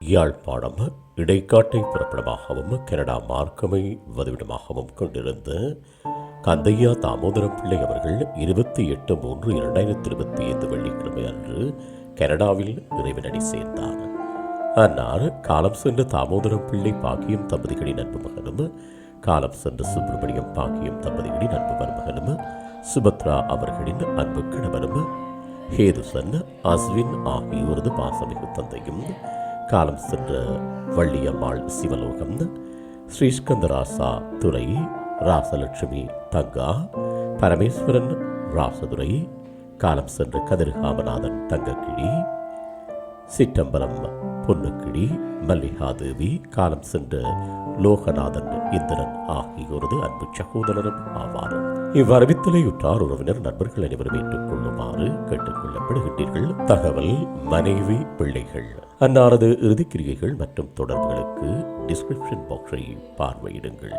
Yazhpanam இடைக்காட்டை புறப்படமாகவும் Canada மார்க்கமை வதிவிடமாகவும் கொண்டிருந்த கந்தையா தாமோதரம் பிள்ளை அவர்கள் இருபத்தி எட்டு மூன்று இரண்டாயிரத்தி இருபத்தி ஐந்து வெள்ளிக்கிழமை அன்று கனடாவில் இறைவனடி சேர்ந்தார். அன்னார் காலம் சென்ற தாமோதரம் பிள்ளை பாக்கியம் தம்பதிகளின் அன்பு மகனும் காலம் சென்ற சுப்பிரமணியம் பாக்கியம் தம்பதிகளின் அன்பு மருமகனும் சுபத்ரா அவர்களின் அன்பு கணவனும் ஹேதுசன் அஸ்வின் ஆகியோரது பாசமிகு தந்தையும் காலம் சென்ற வள்ளியம்மாள் சிவலோகம் ஸ்ரீஸ்கந்தராசா துறை ராசலட்சுமி தங்கா பரமேஸ்வரன் ராசதுரை காலம் சென்ற கதிர்காமநாதன் தங்கக்கிழி சிற்றம்பலம் பொன்னுக்கிழி மல்லிகாதேவி காலம் சென்ற லோகநாதன் இந்திரன் ஆகியோரது அன்பு சகோதரரும் ஆவார். இவ்வறிவித்தலை உற்றார் உறவினர் நண்பர்கள் அனைவரும் ஏற்றுக்கொள்ளுமாறு கேட்டுக்கொள்ளப்படுகின்றீர்கள். தகவல் மனைவி பிள்ளைகள். அன்னாரது இறுதிக்கிரியைகள் மற்றும் தொடர்புகளுக்கு டிஸ்கிரிப்ஷன் பாக்ஸை பார்வையிடுங்கள்.